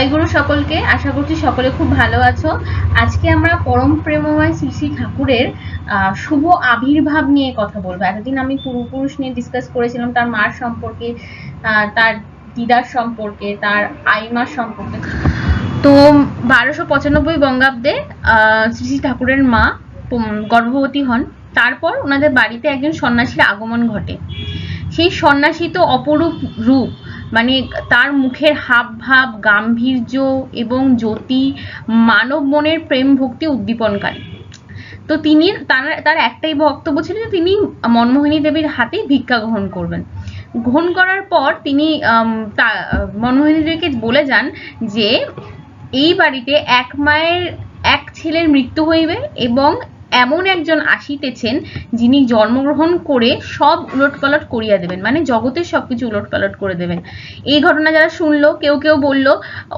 জয়গুরু সকলকে, আশা করছি সকলে খুব ভালো আছো। আজকে আমরা পরম প্রেমময় শ্রী শ্রী ঠাকুরের শুভ আবির্ভাব নিয়ে কথা বলব। এতদিন আমি পূর্বপুরুষ নিয়ে ডিসকাস করেছিলাম, তার মার সম্পর্কে তার দিদার সম্পর্কে, তার আইমার সম্পর্কে। তো বারোশো পঁচানব্বই বঙ্গাব্দে শ্রী শ্রী ঠাকুরের মা গর্ভবতী হন। তারপর ওনাদের বাড়িতে একজন সন্ন্যাসীর আগমন ঘটে। সেই সন্ন্যাসী তো অপরূপ রূপ। মানে তার মুখের হাব ভাব, গাম্ভীর্য এবং জ্যোতি, মানব মনের প্রেম ভক্তি উদ্দীপনকারী। তো তিনি তার তার একটাই বক্তব্য ছিল যে তিনি মনমোহিনী দেবীর হাতে ভিক্ষা গ্রহণ করবেন। গ্রহণ করার পর তিনি মনমোহিনী দেবীকে বলে যান যে, এই বাড়িতে এক মায়ের, এক ছেলের মৃত্যু হইবে এবং এমন একজন আসিতেছেন যিনি জন্মগ্রহণ করে সব উলটপালট করিয়া দেবেন মানে জগতের সবকিছু উলটপালট করে দেবেন। এই ঘটনা যারা শুনলো, কেউ কেউ বলল,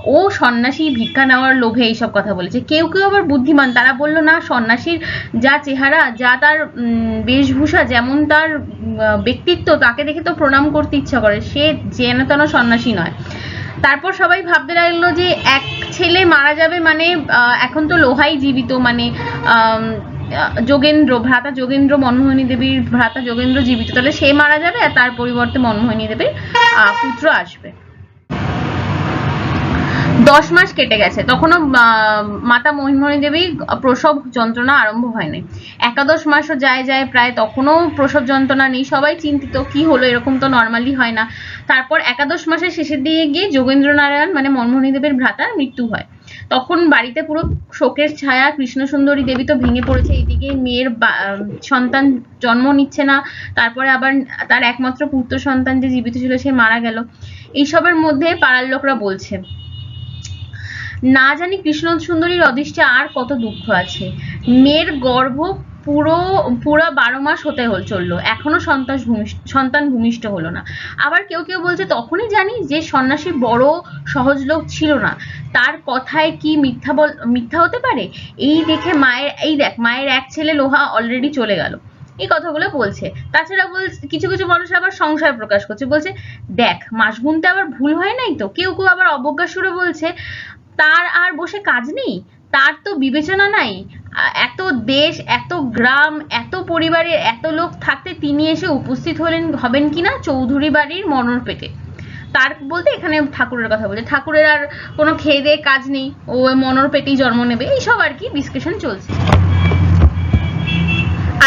ও সন্ন্যাসী ভিক্ষা নেওয়ার লোভে এইসব কথা বলেছে। কেউ কেউ আবার বুদ্ধিমান, তারা বলল, না, সন্ন্যাসীর যা চেহারা, যা তার বেশভূষা, যেমন তার ব্যক্তিত্ব, তাকে দেখে তো প্রণাম করতে ইচ্ছা করে। সে যেন তেন সন্ন্যাসী নয়। তারপর সবাই ভাবতে লাগল যে এক ছেলে মারা যাবে মানে এখন তো লোহাই জীবিত মানে যোগেন্দ্র, ভ্রাতা যোগেন্দ্র মনমোহিনী দেবীর ভ্রাতা যোগেন্দ্র জীবিত। তাহলে সে মারা যাবে আর তার পরিবর্তে মনমোহিনী দেবীর পুত্র আসবে। দশ মাস কেটে গেছে। তখনও মাতা মহিমণি দেবী প্রসব যন্ত্রণা আরম্ভ হয়নি। একাদশ মাসও যায় যায়, প্রায় তখনও প্রসব যন্ত্রণা নেই। সবাই চিন্তিত, কি হলো? এরকম তো নর্মালি হয় না। তারপর একাদশ মাসের শেষের দিকে গিয়ে যোগেন্দ্র নারায়ণ মানে মনমোহনী দেবের ভ্রাতার মৃত্যু হয়। তখন বাড়িতে পুরো শোকের ছায়া কৃষ্ণ সুন্দরী দেবী তো ভেঙে পড়েছে। এইদিকে মেয়ের সন্তান জন্ম নিচ্ছে না। তারপরে আবার তার একমাত্র পুত্র সন্তান যে জীবিত ছিল, সে মারা গেল। এইসবের মধ্যে পাড়ার লোকরা বলছে না জানি কৃষ্ণ সুন্দরীর অদৃষ্টে আর কত দুঃখ আছে। মেয়ের গর্ভ পুরো পুরো বারো মাস হতে হল, চলল। এখনও সন্তান সন্তান ভূমিষ্ঠ হলো না। আবার কেউ কেউ বলছে, তখনই জানি যে সন্ন্যাসী বড় সহজ লোক ছিল না। তার কথায় কি মিথ্যা বল, মিথ্যা হতে পারে? এই দেখে মায়ের, এই দেখ, মায়ের এক ছেলে লোহা অলরেডি চলে গেল। এই কথাগুলো বলছে। তাছাড়া বল কিছু কিছু মানুষ আবার সংশয় প্রকাশ করছে। বলছে, দেখ, মাস গুনতে আবার ভুল হয় নাই তো? কেউ কেউ আবার অবজ্ঞা সুরে বলছে তার আর বসে কাজ নেই? তার তো বিবেচনা নাই। এত দেশ, এত গ্রাম, এত পরিবারের এত লোক থাকতে তিনি এসে উপস্থিত হলেন, হবেন কিনা চৌধুরী বাড়ির মনর পেটে। তার বলতে এখানে ঠাকুরের কথা বলছে। ঠাকুরের আর কোনো খেয়ে দেয়ে কাজ নেই। ও মনর পেটেই জন্ম নেবে। এইসব আর কি ডিসকাশন চলছে।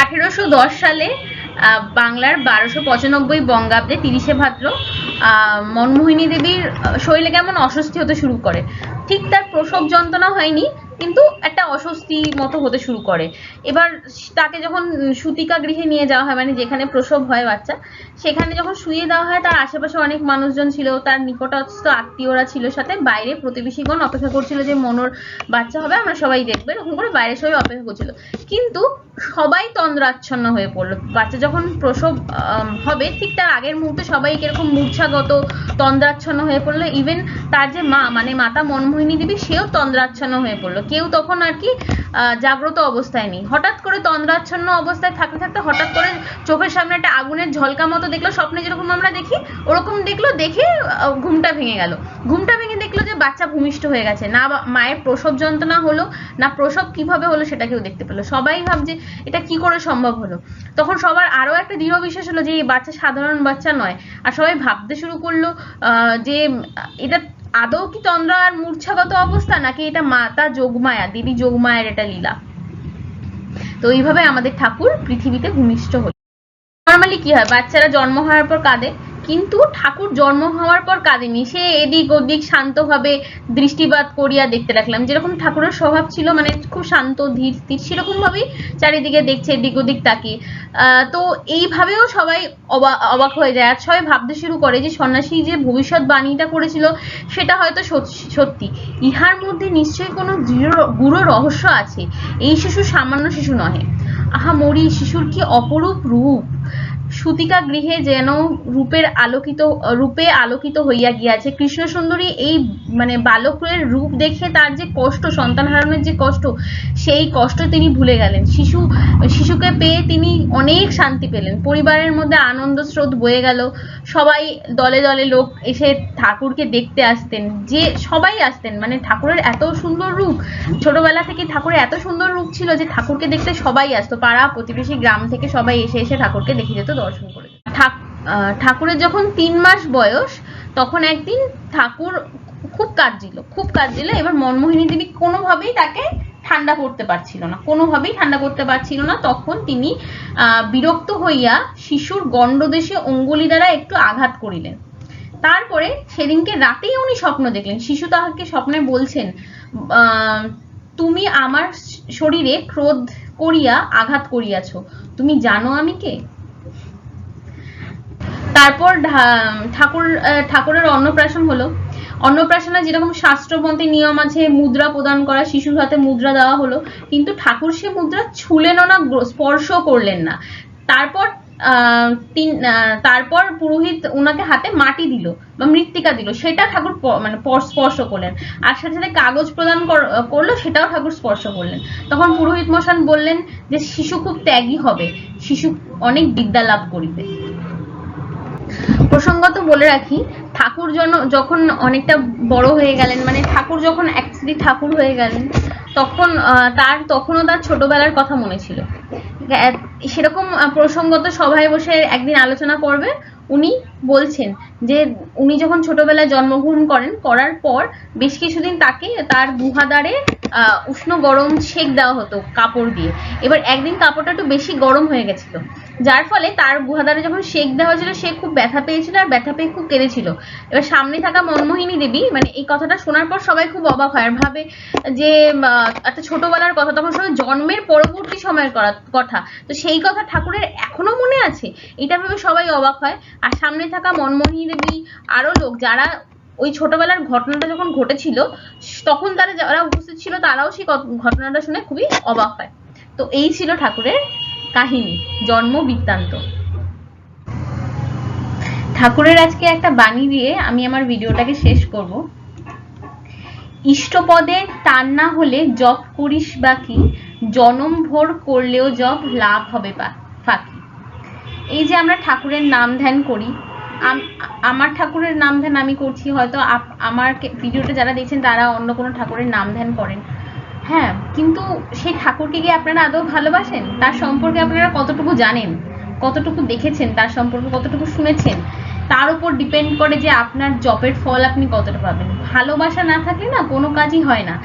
আঠেরোশো দশ সালে বাংলার বারোশো পঁচানব্বই বঙ্গাব্দে তিরিশে ভাদ্র মনমোহিনী দেবীর শরীরে কেমন অস্বস্তি হতে শুরু করে? ঠিক তার প্রসব যন্ত্রণা হয়নি কিন্তু একটা অস্বস্তি মতো হতে শুরু করে। এবার তাকে যখন সুতিকা গৃহে নিয়ে যাওয়া হয় মানে যেখানে প্রসব হয় বাচ্চা, সেখানে যখন শুয়ে দেওয়া হয়, তার আশেপাশে অনেক মানুষজন ছিল, তার নিকটস্থ আত্মীয়রা ছিল সাথে। বাইরে প্রতিবেশীগণ অপেক্ষা করছিল যে মনোর বাচ্চা হবে, আমরা সবাই দেখব, এরকম করে বাইরে সবাই অপেক্ষা করছিল। কিন্তু সবাই তন্দ্রাচ্ছন্ন হয়ে পড়ল। বাচ্চা যখন প্রসব হবে, ঠিক তার আগের মুহূর্তে সবাই কীরকম মূর্ছাগত, তন্দ্রাচ্ছন্ন হয়ে পড়ল। ইভেন তার যে মা মানে মাতা মনমোহিনী দেবী, সেও তন্দ্রাচ্ছন্ন হয়ে পড়ল। কেউ তখন আর কি জাগ্রত অবস্থায় নেই। হঠাৎ করে তন্দ্রাচ্ছন্ন অবস্থায় থাকতে থাকতে হঠাৎ করে চোখের সামনে একটা আগুনের ঝলকা মতো দেখল, স্বপ্নে যেরকম আমরা দেখি, ওরকম দেখল, দেখে ঘুমটা ভেঙে গেল। ঘুমটা ভেঙে দেখল যে বাচ্চা ভূমিষ্ঠ হয়ে গেছে। না মায়ের প্রসব যন্ত্রণা হলো, না প্রসব কীভাবে হলো সেটা কেউ দেখতে পেল। সবাই ভাবছে, এটা কি করে সম্ভব হলো? তখন সবার আরও একটা দৃঢ় বিশ্বাস হলো যে, এই বাচ্চা সাধারণ বাচ্চা নয়। আর সবাই ভাবতে শুরু করল যে, এটা আদৌ কি চন্দ্র আর মূর্ছাগত অবস্থা, নাকি এটা মাতা যোগমায়া, দেবী যোগমায়ার এটা লীলা? তো এইভাবে আমাদের ঠাকুর পৃথিবীতে ভূমিষ্ঠ হল নর্মালি কি হয়, বাচ্চারা জন্ম হওয়ার পর কাঁদে কিন্তু ঠাকুর জন্ম হওয়ার পর কাঁদেনি। সে এদিক ওদিক শান্তভাবে দৃষ্টিপাত করিয়া দেখতে রাখলাম যেরকম ঠাকুরের স্বভাব ছিল মানে খুব শান্ত, ধীর স্থির সেরকম ভাবেই চারিদিকে দেখছে, এদিক ওদিক তাকিয়ে। তো এইভাবেও সবাই অবা- অবাক হয়ে যায়। আর সবাই ভাবতে শুরু করে যে সন্ন্যাসী যে ভবিষ্যৎ বাণীটা করেছিল, সেটা হয়তো সত- সত্যি। ইহার মধ্যে নিশ্চয়ই কোনো দৃঢ়- গূঢ় রহস্য আছে। এই শিশু সামান্য শিশু নহে। আহা মরি, শিশুর কি অপরূপ রূপ? সুতিকা গৃহে যেন রূপের আলোকিত, রূপে আলোকিত হইয়া গিয়াছে। কৃষ্ণ সুন্দরী এই মানে বালকের রূপ দেখে তার যে কষ্ট, সন্তান হারানোর যে কষ্ট, সেই কষ্ট তিনি ভুলে গেলেন। শিশু, শিশুকে পেয়ে তিনি অনেক শান্তি পেলেন। পরিবারের মধ্যে আনন্দ স্রোত বয়ে গেল। সবাই দলে দলে লোক এসে ঠাকুরকে দেখতে আসতেন। যে সবাই আসতেন মানে ঠাকুরের এত সুন্দর রূপ। ছোটবেলা থেকে ঠাকুরের এত সুন্দর রূপ ছিল যে ঠাকুরকে দেখতে সবাই আসতো। পাড়া, প্রতিবেশী, গ্রাম থেকে সবাই এসে এসে ঠাকুরকে দেখে যেত দর্শন করে ঠাকুরের যখন তিন মাস বয়স, তখন একদিন ঠাকুর খুব কাঁদছিল খুব কাঁদছিল। এবার মনমোহিনী দেবী কোনোভাবেই তাকে ঠান্ডা করতে পারছিল না, কোনোভাবেই ঠান্ডা করতে পারছিল না। তখন তিনি বিরক্ত হইয়া শিশুর গণ্ডদেশে অঙ্গুলি দ্বারা একটু আঘাত করিলেন। তারপরে সেদিনকে রাতেই উনি স্বপ্ন দেখলেন। শিশু তাহাকে স্বপ্নে বলছেন তুমি আমার শরীরে ক্রোধ করিয়া আঘাত করিয়াছ। তুমি জানো আমি কে? তারপর ঠাকুর ঠাকুরের অন্নপ্রাশন হলো। অন্নপ্রাশনে যেরকম শাস্ত্রপন্থী নিয়ম আছে, মুদ্রা প্রদান করা, শিশুর হাতে মুদ্রা দেওয়া হলো, কিন্তু ঠাকুর সে মুদ্রা ছুলেনও না স্পর্শ করলেন না। তারপর তিন তারপর পুরোহিত ওনাকে হাতে মাটি দিল, বা মৃত্তিকা দিল, সেটা ঠাকুর মানে স্পর্শ করলেন। আর সাথে সাথে কাগজ প্রদান কর- করল, সেটাও ঠাকুর স্পর্শ করলেন। তখন পুরোহিত মশান বললেন যে, শিশু খুব ত্যাগী হবে, শিশু অনেক বিদ্যা লাভ করিবে। প্রসঙ্গত বলে রাখি ঠাকুর জন যখন অনেকটা বড় হয়ে গেলেন মানে ঠাকুর যখন অ্যাকচুয়ালি ঠাকুর হয়ে গেলেন তখন তার তখনও তার ছোটবেলার কথা মনে ছিল। সেরকম প্রসঙ্গত সভায় বসে একদিন আলোচনা করবে উনি বলছেন যে উনি যখন ছোটবেলায় জন্মগ্রহণ করেন করার পর বেশ কিছুদিন তাকে তার গুহাদারে আহ, উষ্ণ গরম সেক দেওয়া হতো কাপড় দিয়ে। এবার একদিন কাপড়টা একটু বেশি গরম হয়ে গেছিল। যার ফলে তার গুহাদারে যখন সেক দেওয়া হয়েছিল, সে খুব ব্যথা পেয়েছিল আর ব্যথা পেয়ে খুব কেঁদেছিল। এবার সামনে থাকা মনমোহিনী দেবী মানে এই কথাটা শোনার পর সবাই খুব অবাক হয় আর ভাবে যে একটা ছোটবেলার কথা, তখন সবাই জন্মের পরবর্তী সময়ের কথা। তো সেই কথা ঠাকুরের এখনও মনে আছে? এটা ভেবে সবাই অবাক হয়। আর সামনে থাকা মনমোহিনী দেবী আরও লোক, যারা ওই ছোটবেলার ঘটনাটা যখন ঘটেছিল, তখন তারা যারা উপস্থিত ছিল, তারাও সেই ঘটনাটা শুনে খুবই অবাক হয়। তো এই ছিল ঠাকুরের কাহিনী, জন্ম বৃত্তান্ত। ঠাকুরের আজকে একটা বাণী দিয়ে আমি আমার ভিডিওটাকে শেষ করব। ইষ্টপদে টান না হলে জপ করিস বাকি, জনম ভোর করলেও জপ লাভ হবে ফাঁকি। এই যে আমরা ঠাকুরের নাম ধ্যান করি আমার ঠাকুরের নাম ধ্যান আমি করছি, হয়তো আমার ভিডিওটা যারা দেখছেন তারা অন্য কোনো ঠাকুরের নাম ধ্যান করেন। হ্যাঁ কিন্তু সেই ঠাকুরকে কি আপনারা আদৌ ভালোবাসেন? তার সম্পর্কে আপনারা কতটুকু জানেন? কতটুকু দেখেছেন? তার সম্পর্কে কতটুকু শুনেছেন? তার উপর ডিপেন্ড করে যে আপনার জবের ফল আপনি কতটা পাবেন। ভালোবাসা না থাকলে না কোনো কাজই হয় না।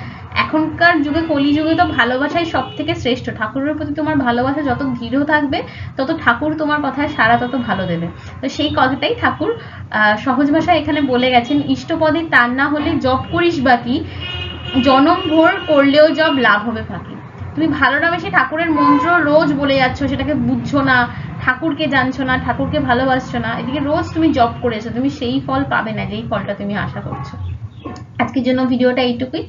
এখনকার যুগে, কলিযুগে তো ভালোবাসাই সব থেকে শ্রেষ্ঠ। ঠাকুরের প্রতি তোমার ভালোবাসা যত দৃঢ় থাকবে, তত ঠাকুর তোমার কথায় সারা তত ভালো দেবে। তো সেই কথাটাই ঠাকুর সহজ ভাষায় এখানে বলে গেছেন, ইষ্টপদে টান না হলে জপ করিস বাকি, জনম ভোর করলেও জব লাভ হবে ফাঁকি। তুমি ভালো না বেশি ঠাকুরের মন্ত্র রোজ বলে যাচ্ছ, সেটাকে বুঝছ না, ঠাকুরকে জানছো না, ঠাকুরকে ভালোবাসছো না। এদিকে রোজ তুমি জব করেছ তুমি সেই ফল পাবে না, যেই ফলটা তুমি আশা করছ। আজকের জন্য ভিডিওটা এইটুকুই।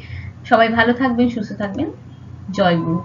সবাই ভালো থাকবেন সুস্থ থাকবেন। জয় গুরু।